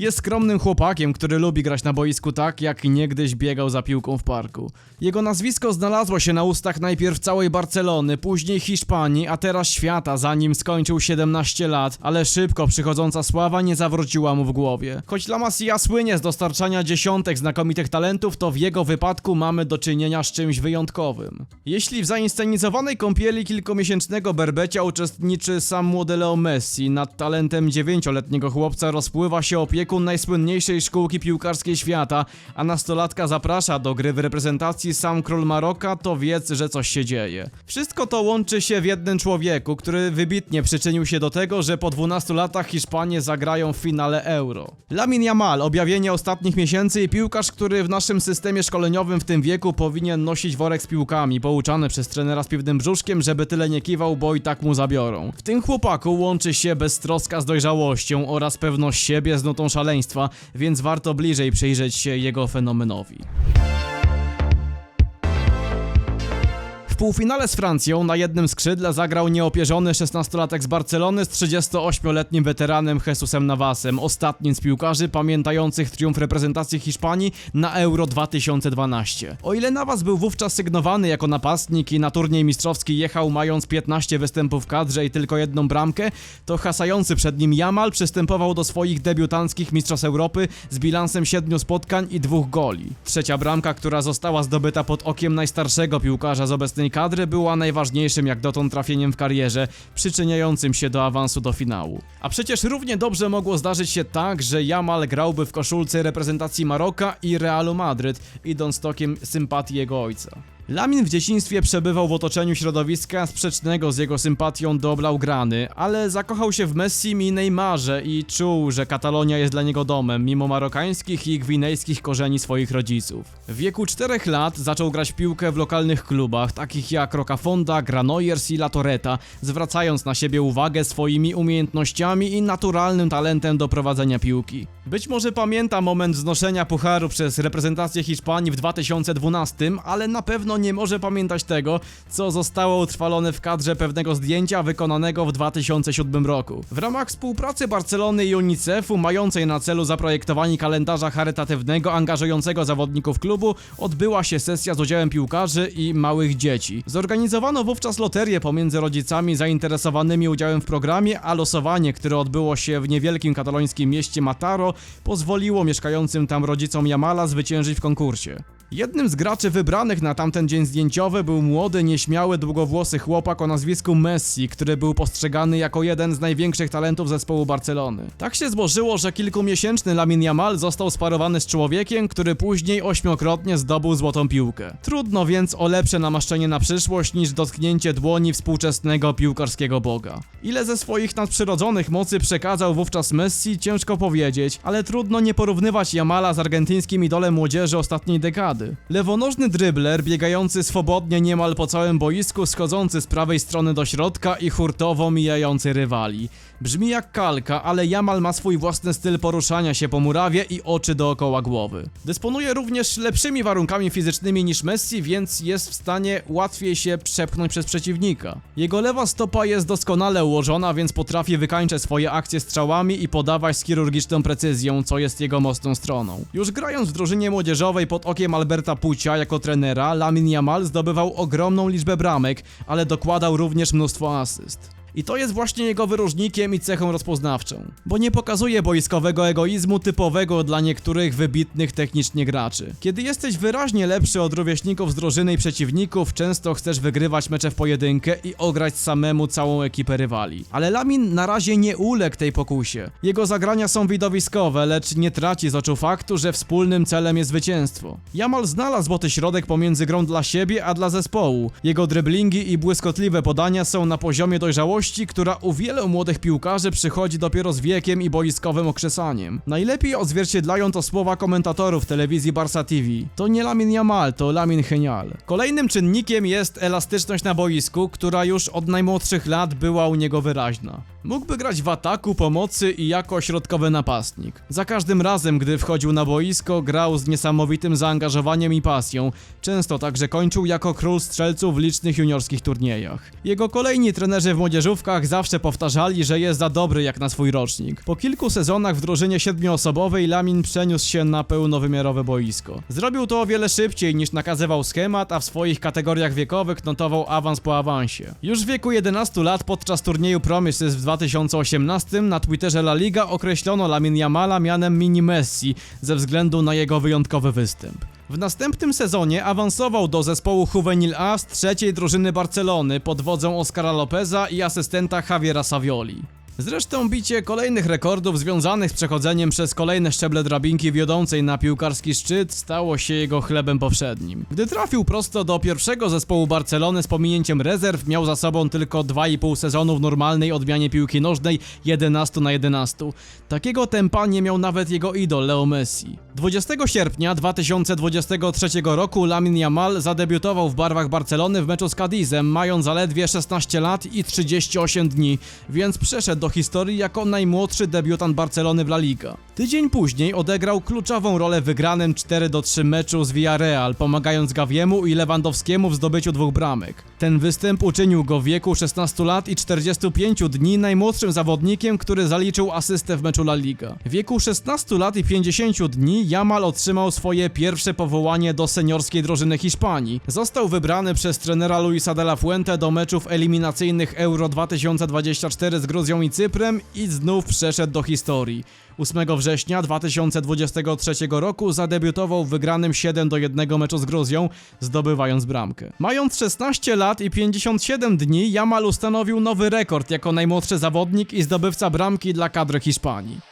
Jest skromnym chłopakiem, który lubi grać na boisku tak, jak niegdyś biegał za piłką w parku. Jego nazwisko znalazło się na ustach najpierw całej Barcelony, później Hiszpanii, a teraz świata, zanim skończył 17 lat, ale szybko przychodząca sława nie zawróciła mu w głowie. Choć La Masia słynie z dostarczania dziesiątek znakomitych talentów, to w jego wypadku mamy do czynienia z czymś wyjątkowym. Jeśli w zainscenizowanej kąpieli kilkumiesięcznego berbecia uczestniczy sam młody Leo Messi, nad talentem dziewięcioletniego chłopca rozpływa się opiekun najsłynniejszej szkółki piłkarskiej świata, a nastolatka zaprasza do gry w reprezentacji sam król Maroka, to wiedz, że coś się dzieje. Wszystko to łączy się w jednym człowieku, który wybitnie przyczynił się do tego, że po 12 latach Hiszpanie zagrają w finale Euro. Lamin Yamal, objawienie ostatnich miesięcy i piłkarz, który w naszym systemie szkoleniowym w tym wieku powinien nosić worek z piłkami, pouczany przez trenera z piwnym brzuszkiem, żeby tyle nie kiwał, bo i tak mu zabiorą. W tym chłopaku łączy się beztroska z dojrzałością oraz pewność siebie z nutą szaleństwa, więc warto bliżej przyjrzeć się jego fenomenowi. Półfinale z Francją na jednym skrzydle zagrał nieopierzony 16-latek z Barcelony z 38-letnim weteranem Jesusem Navasem, ostatnim z piłkarzy pamiętających triumf reprezentacji Hiszpanii na Euro 2012. O ile Navas był wówczas sygnowany jako napastnik i na turniej mistrzowski jechał mając 15 występów w kadrze i tylko jedną bramkę, to hasający przed nim Jamal przystępował do swoich debiutanckich Mistrzostw Europy z bilansem 7 spotkań i dwóch goli. Trzecia bramka, która została zdobyta pod okiem najstarszego piłkarza z obecnej kadry, była najważniejszym jak dotąd trafieniem w karierze, przyczyniającym się do awansu do finału. A przecież równie dobrze mogło zdarzyć się tak, że Jamal grałby w koszulce reprezentacji Maroka i Realu Madryt, idąc tokiem sympatii jego ojca. Lamin w dzieciństwie przebywał w otoczeniu środowiska sprzecznego z jego sympatią do Blaugrany, ale zakochał się w Messim i Neymarze i czuł, że Katalonia jest dla niego domem, mimo marokańskich i gwinejskich korzeni swoich rodziców. W wieku 4 lat zaczął grać piłkę w lokalnych klubach, takich jak Rocafonda, Granollers i La Torreta, zwracając na siebie uwagę swoimi umiejętnościami i naturalnym talentem do prowadzenia piłki. Być może pamięta moment znoszenia pucharu przez reprezentację Hiszpanii w 2012, ale na pewno nie może pamiętać tego, co zostało utrwalone w kadrze pewnego zdjęcia wykonanego w 2007 roku. W ramach współpracy Barcelony i UNICEF-u, mającej na celu zaprojektowanie kalendarza charytatywnego angażującego zawodników klubu, odbyła się sesja z udziałem piłkarzy i małych dzieci. Zorganizowano wówczas loterię pomiędzy rodzicami zainteresowanymi udziałem w programie, a losowanie, które odbyło się w niewielkim katalońskim mieście Mataro, pozwoliło mieszkającym tam rodzicom Jamala zwyciężyć w konkursie. Jednym z graczy wybranych na tamten dzień zdjęciowy był młody, nieśmiały, długowłosy chłopak o nazwisku Messi, który był postrzegany jako jeden z największych talentów zespołu Barcelony. Tak się złożyło, że kilkumiesięczny Lamin Yamal został sparowany z człowiekiem, który później ośmiokrotnie zdobył złotą piłkę. Trudno więc o lepsze namaszczenie na przyszłość niż dotknięcie dłoni współczesnego piłkarskiego boga. Ile ze swoich nadprzyrodzonych mocy przekazał wówczas Messi, ciężko powiedzieć, ale trudno nie porównywać Jamala z argentyńskim idolem młodzieży ostatniej dekady. Lewonożny drybler, biegający swobodnie niemal po całym boisku, schodzący z prawej strony do środka i hurtowo mijający rywali. Brzmi jak kalka, ale Jamal ma swój własny styl poruszania się po murawie i oczy dookoła głowy. Dysponuje również lepszymi warunkami fizycznymi niż Messi, więc jest w stanie łatwiej się przepchnąć przez przeciwnika. Jego lewa stopa jest doskonale ułożona, więc potrafi wykańczać swoje akcje strzałami i podawać z chirurgiczną precyzją, co jest jego mocną stroną. Już grając w drużynie młodzieżowej pod okiem Alberta Pucia jako trenera, Lamin Yamal zdobywał ogromną liczbę bramek, ale dokładał również mnóstwo asyst. I to jest właśnie jego wyróżnikiem i cechą rozpoznawczą, bo nie pokazuje boiskowego egoizmu typowego dla niektórych wybitnych technicznie graczy. Kiedy jesteś wyraźnie lepszy od rówieśników z drużyny i przeciwników, często chcesz wygrywać mecze w pojedynkę i ograć samemu całą ekipę rywali. Ale Lamin na razie nie uległ tej pokusie. Jego zagrania są widowiskowe, lecz nie traci z oczu faktu, że wspólnym celem jest zwycięstwo. Jamal znalazł złoty środek pomiędzy grą dla siebie a dla zespołu. Jego dryblingi i błyskotliwe podania są na poziomie dojrzałości, która u wielu młodych piłkarzy przychodzi dopiero z wiekiem i boiskowym okrzesaniem. Najlepiej odzwierciedlają to słowa komentatorów telewizji Barca TV. To nie Lamin Yamal, to Lamin Genial. Kolejnym czynnikiem jest elastyczność na boisku, która już od najmłodszych lat była u niego wyraźna. Mógłby grać w ataku, pomocy i jako środkowy napastnik. Za każdym razem, gdy wchodził na boisko, grał z niesamowitym zaangażowaniem i pasją. Często także kończył jako król strzelców w licznych juniorskich turniejach. Jego kolejni trenerzy w młodzieżówkach zawsze powtarzali, że jest za dobry jak na swój rocznik. Po kilku sezonach w drużynie siedmioosobowej Lamin przeniósł się na pełnowymiarowe boisko. Zrobił to o wiele szybciej niż nakazywał schemat, a w swoich kategoriach wiekowych notował awans po awansie. Już w wieku 11 lat podczas turnieju Promises w 2018 na Twitterze La Liga określono Lamin Yamala mianem mini Messi ze względu na jego wyjątkowy występ. W następnym sezonie awansował do zespołu Juvenil A z trzeciej drużyny Barcelony pod wodzą Oscara Lopeza i asystenta Javiera Savioli. Zresztą bicie kolejnych rekordów związanych z przechodzeniem przez kolejne szczeble drabinki wiodącej na piłkarski szczyt stało się jego chlebem powszednim. Gdy trafił prosto do pierwszego zespołu Barcelony z pominięciem rezerw, miał za sobą tylko 2,5 sezonu w normalnej odmianie piłki nożnej 11 na 11. Takiego tempa nie miał nawet jego idol Leo Messi. 20 sierpnia 2023 roku Lamin Yamal zadebiutował w barwach Barcelony w meczu z Cadizem, mając zaledwie 16 lat i 38 dni, więc przeszedł do historii jako najmłodszy debiutant Barcelony w La Liga. Tydzień później odegrał kluczową rolę w wygranym 4-3 meczu z Villarreal, pomagając Gaviemu i Lewandowskiemu w zdobyciu dwóch bramek. Ten występ uczynił go w wieku 16 lat i 45 dni najmłodszym zawodnikiem, który zaliczył asystę w meczu La Liga. W wieku 16 lat i 50 dni Jamal otrzymał swoje pierwsze powołanie do seniorskiej drużyny Hiszpanii. Został wybrany przez trenera Luisa de la Fuente do meczów eliminacyjnych Euro 2024 z Gruzją i Cyprem i znów przeszedł do historii. 8 września 2023 roku zadebiutował w wygranym 7 do 1 meczu z Gruzją, zdobywając bramkę. Mając 16 lat i 57 dni, Jamal ustanowił nowy rekord jako najmłodszy zawodnik i zdobywca bramki dla kadry Hiszpanii.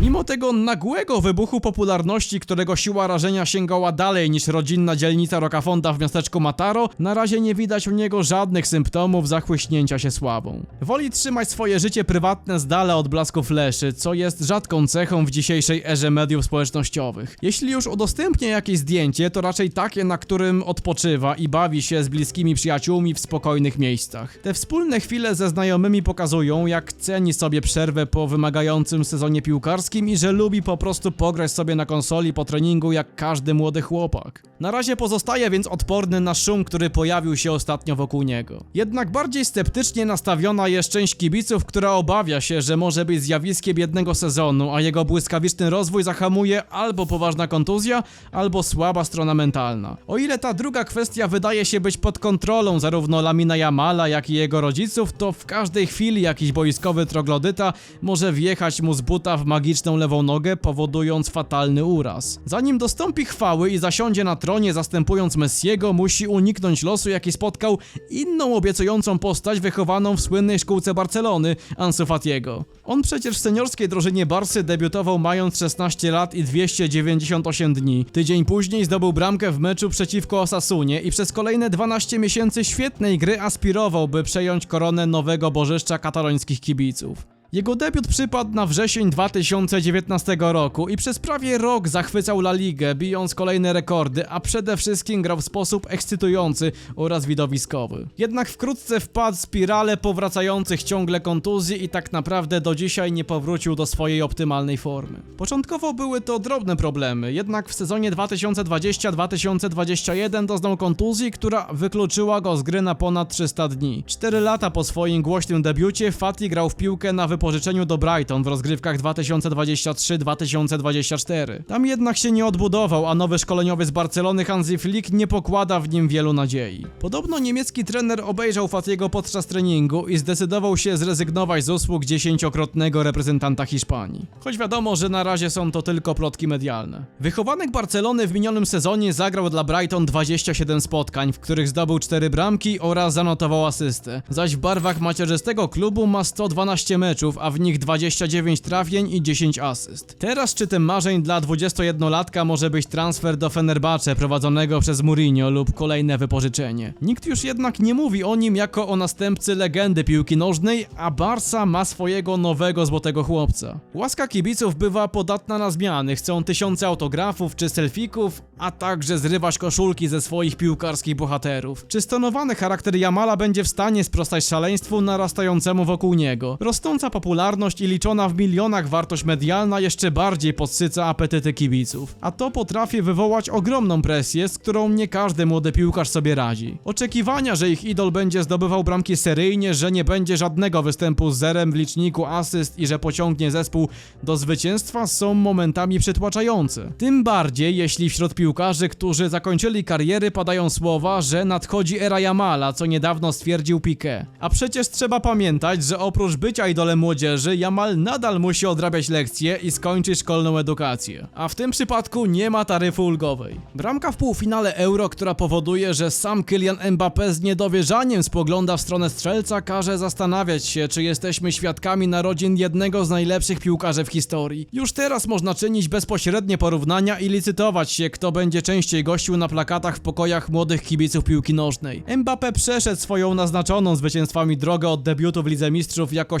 Mimo tego nagłego wybuchu popularności, którego siła rażenia sięgała dalej niż rodzinna dzielnica Rocafonda w miasteczku Mataro, na razie nie widać u niego żadnych symptomów zachłyśnięcia się sławą. Woli trzymać swoje życie prywatne z dala od blasku fleszy, co jest rzadką cechą w dzisiejszej erze mediów społecznościowych. Jeśli już udostępnia jakieś zdjęcie, to raczej takie, na którym odpoczywa i bawi się z bliskimi przyjaciółmi w spokojnych miejscach. Te wspólne chwile ze znajomymi pokazują, jak ceni sobie przerwę po wymagającym sezonie piłkarskim i że lubi po prostu pograć sobie na konsoli po treningu jak każdy młody chłopak. Na razie pozostaje więc odporny na szum, który pojawił się ostatnio wokół niego. Jednak bardziej sceptycznie nastawiona jest część kibiców, która obawia się, że może być zjawiskiem jednego sezonu, a jego błyskawiczny rozwój zahamuje albo poważna kontuzja, albo słaba strona mentalna. O ile ta druga kwestia wydaje się być pod kontrolą zarówno Lamina Jamala, jak i jego rodziców, to w każdej chwili jakiś boiskowy troglodyta może wjechać mu z buta w magiczną lewą nogę, powodując fatalny uraz. Zanim dostąpi chwały i zasiądzie na tronie zastępując Messiego, musi uniknąć losu, jaki spotkał inną obiecującą postać wychowaną w słynnej szkółce Barcelony, Ansu Fatiego. On przecież w seniorskiej drużynie Barsy debiutował mając 16 lat i 298 dni. Tydzień później zdobył bramkę w meczu przeciwko Osasunie i przez kolejne 12 miesięcy świetnej gry aspirował, by przejąć koronę nowego bożyszcza katalońskich kibiców. Jego debiut przypadł na wrzesień 2019 roku i przez prawie rok zachwycał La Ligę, bijąc kolejne rekordy, a przede wszystkim grał w sposób ekscytujący oraz widowiskowy. Jednak wkrótce wpadł w spiralę powracających ciągle kontuzji i tak naprawdę do dzisiaj nie powrócił do swojej optymalnej formy. Początkowo były to drobne problemy, jednak w sezonie 2020-2021 doznał kontuzji, która wykluczyła go z gry na ponad 300 dni. 4 lata po swoim głośnym debiucie Fati grał w piłkę na wypożyczeniu do Brighton w rozgrywkach 2023-2024. Tam jednak się nie odbudował, a nowy szkoleniowiec Barcelony Hansi Flick nie pokłada w nim wielu nadziei. Podobno niemiecki trener obejrzał Fatiego podczas treningu i zdecydował się zrezygnować z usług dziesięciokrotnego reprezentanta Hiszpanii. Choć wiadomo, że na razie są to tylko plotki medialne. Wychowanek Barcelony w minionym sezonie zagrał dla Brighton 27 spotkań, w których zdobył 4 bramki oraz zanotował asystę. Zaś w barwach macierzystego klubu ma 112 meczów meczów, a w nich 29 trafień i 10 asyst. Teraz szczytem marzeń dla 21-latka może być transfer do Fenerbahce prowadzonego przez Mourinho lub kolejne wypożyczenie. Nikt już jednak nie mówi o nim jako o następcy legendy piłki nożnej, a Barca ma swojego nowego złotego chłopca. Łaska kibiców bywa podatna na zmiany, chcą tysiące autografów czy selfików, a także zrywać koszulki ze swoich piłkarskich bohaterów. Czy stonowany charakter Jamala będzie w stanie sprostać szaleństwu narastającemu wokół niego? Rosnąca popularność i liczona w milionach wartość medialna jeszcze bardziej podsyca apetyty kibiców. A to potrafi wywołać ogromną presję, z którą nie każdy młody piłkarz sobie radzi. Oczekiwania, że ich idol będzie zdobywał bramki seryjnie, że nie będzie żadnego występu z zerem w liczniku asyst i że pociągnie zespół do zwycięstwa są momentami przytłaczające. Tym bardziej, jeśli wśród piłkarzy, którzy zakończyli kariery, padają słowa, że nadchodzi era Jamala, co niedawno stwierdził Piqué. A przecież trzeba pamiętać, że oprócz bycia idolem młodzieży, Jamal nadal musi odrabiać lekcje i skończyć szkolną edukację. A w tym przypadku nie ma taryfy ulgowej. Bramka w półfinale Euro, która powoduje, że sam Kylian Mbappé z niedowierzaniem spogląda w stronę strzelca, każe zastanawiać się, czy jesteśmy świadkami narodzin jednego z najlepszych piłkarzy w historii. Już teraz można czynić bezpośrednie porównania i licytować się, kto będzie częściej gościł na plakatach w pokojach młodych kibiców piłki nożnej. Mbappé przeszedł swoją naznaczoną zwycięstwami drogę od debiutu w Lidze Mistrzów jako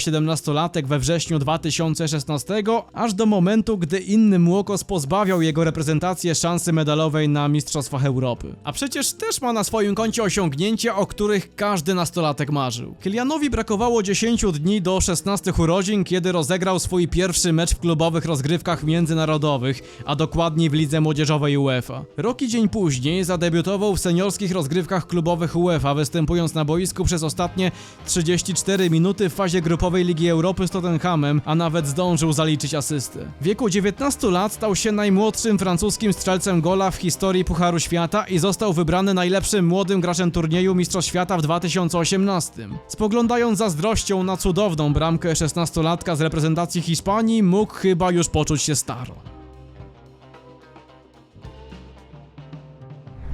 17-latek we wrześniu 2016, aż do momentu, gdy inny młokos pozbawiał jego reprezentację szansy medalowej na Mistrzostwach Europy. A przecież też ma na swoim koncie osiągnięcia, o których każdy nastolatek marzył. Kylianowi brakowało 10 dni do 16 urodzin, kiedy rozegrał swój pierwszy mecz w klubowych rozgrywkach międzynarodowych, a dokładniej w Lidze Młodzieżowej UEFA. Rok i dzień później zadebiutował w seniorskich rozgrywkach klubowych UEFA, występując na boisku przez ostatnie 34 minuty w fazie grupowej Ligi Europy z Tottenhamem, a nawet zdążył zaliczyć asystę. W wieku 19 lat stał się najmłodszym francuskim strzelcem gola w historii Pucharu Świata i został wybrany najlepszym młodym graczem turnieju Mistrzostw Świata w 2018. Spoglądając zazdrością na cudowną bramkę 16-latka z reprezentacji Hiszpanii, mógł chyba już poczuć się staro.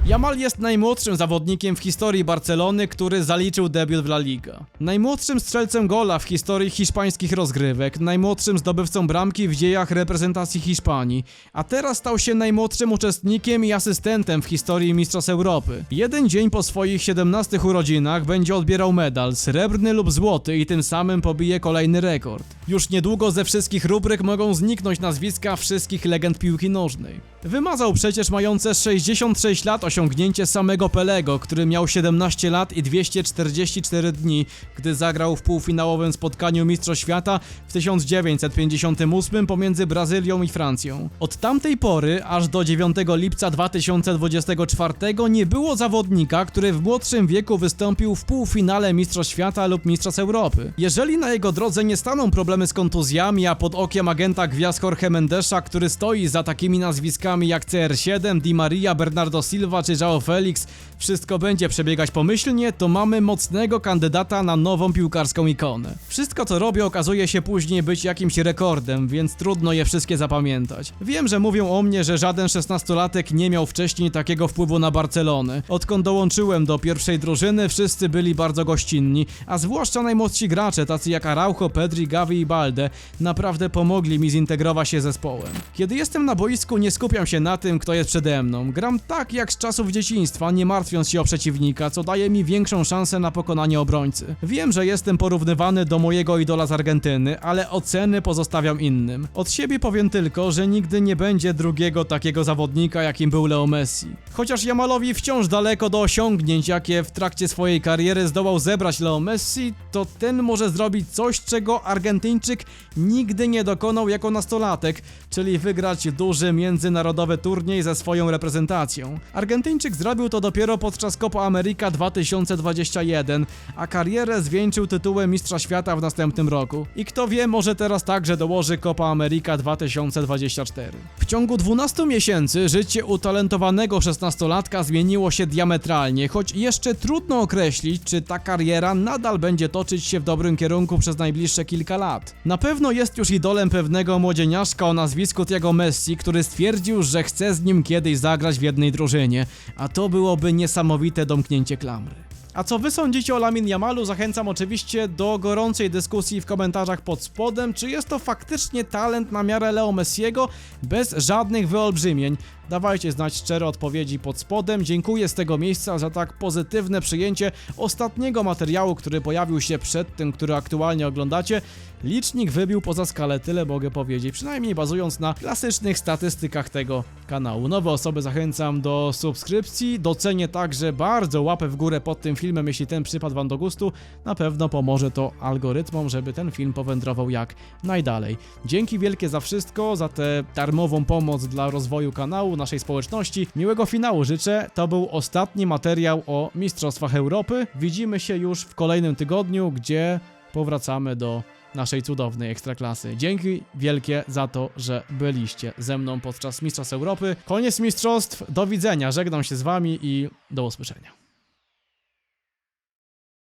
Jamal jest najmłodszym zawodnikiem w historii Barcelony, który zaliczył debiut w La Liga. Najmłodszym strzelcem gola w historii hiszpańskich rozgrywek, najmłodszym zdobywcą bramki w dziejach reprezentacji Hiszpanii, a teraz stał się najmłodszym uczestnikiem i asystentem w historii Mistrzostw Europy. Jeden dzień po swoich 17 urodzinach będzie odbierał medal, srebrny lub złoty i tym samym pobije kolejny rekord. Już niedługo ze wszystkich rubryk mogą zniknąć nazwiska wszystkich legend piłki nożnej. Wymazał przecież mające 66 lat osiągnięcie samego Pelego, który miał 17 lat i 244 dni, gdy zagrał w półfinałowym spotkaniu Mistrzostw Świata w 1958 pomiędzy Brazylią i Francją. Od tamtej pory aż do 9 lipca 2024 nie było zawodnika, który w młodszym wieku wystąpił w półfinale Mistrzostw Świata lub Mistrzostw Europy. Jeżeli na jego drodze nie staną problemy z kontuzjami, a pod okiem agenta gwiazd Jorge Mendesza, który stoi za takimi nazwiskami jak CR7, Di Maria, Bernardo Silva czy João Felix, wszystko będzie przebiegać pomyślnie, to mamy mocnego kandydata na nową piłkarską ikonę. Wszystko co robię okazuje się później być jakimś rekordem, więc trudno je wszystkie zapamiętać. Wiem, że mówią o mnie, że żaden 16-latek nie miał wcześniej takiego wpływu na Barcelonę. Odkąd dołączyłem do pierwszej drużyny, wszyscy byli bardzo gościnni, a zwłaszcza najmłodsi gracze, tacy jak Araujo, Pedri, Gavi i Balde, naprawdę pomogli mi zintegrować się zespołem. Kiedy jestem na boisku, nie skupiam się na tym, kto jest przede mną. Gram tak jak z czasów dzieciństwa, nie martwiąc się o przeciwnika, co daje mi większą szansę na pokonanie obrońcy. Wiem, że jestem porównywany do mojego idola z Argentyny, ale oceny pozostawiam innym. Od siebie powiem tylko, że nigdy nie będzie drugiego takiego zawodnika, jakim był Leo Messi. Chociaż Jamalowi wciąż daleko do osiągnięć, jakie w trakcie swojej kariery zdołał zebrać Leo Messi, to ten może zrobić coś, czego Argentyńczyk nigdy nie dokonał jako nastolatek, czyli wygrać duży międzynarodowy turniej ze swoją reprezentacją. Argentyńczyk zrobił to dopiero podczas Copa America 2021, a karierę zwieńczył tytułem Mistrza Świata w następnym roku. I kto wie, może teraz także dołoży Copa America 2024. W ciągu 12 miesięcy życie utalentowanego 16-latka zmieniło się diametralnie, choć jeszcze trudno określić, czy ta kariera nadal będzie toczyć się w dobrym kierunku przez najbliższe kilka lat. Na pewno jest już idolem pewnego młodzieniaszka o nazwisku Tiago Messi, który stwierdził, że chce z nim kiedyś zagrać w jednej drużynie, a to byłoby niesamowite domknięcie klamry. A co wy sądzicie o Lamin Yamalu? Zachęcam oczywiście do gorącej dyskusji w komentarzach pod spodem. Czy jest to faktycznie talent na miarę Leo Messiego bez żadnych wyolbrzymień? Dawajcie znać szczere odpowiedzi pod spodem. Dziękuję z tego miejsca za tak pozytywne przyjęcie ostatniego materiału, który pojawił się przed tym, który aktualnie oglądacie. Licznik wybił poza skalę, tyle mogę powiedzieć, przynajmniej bazując na klasycznych statystykach tego kanału. Nowe osoby zachęcam do subskrypcji, docenię także bardzo łapę w górę pod tym filmem, jeśli ten przypadł wam do gustu. Na pewno pomoże to algorytmom, żeby ten film powędrował jak najdalej. Dzięki wielkie za wszystko, za tę darmową pomoc dla rozwoju kanału, naszej społeczności. Miłego finału życzę. To był ostatni materiał o Mistrzostwach Europy. Widzimy się już w kolejnym tygodniu, gdzie powracamy do naszej cudownej ekstraklasy. Dzięki wielkie za to, że byliście ze mną podczas Mistrzostw Europy. Koniec mistrzostw, do widzenia, żegnam się z wami i do usłyszenia.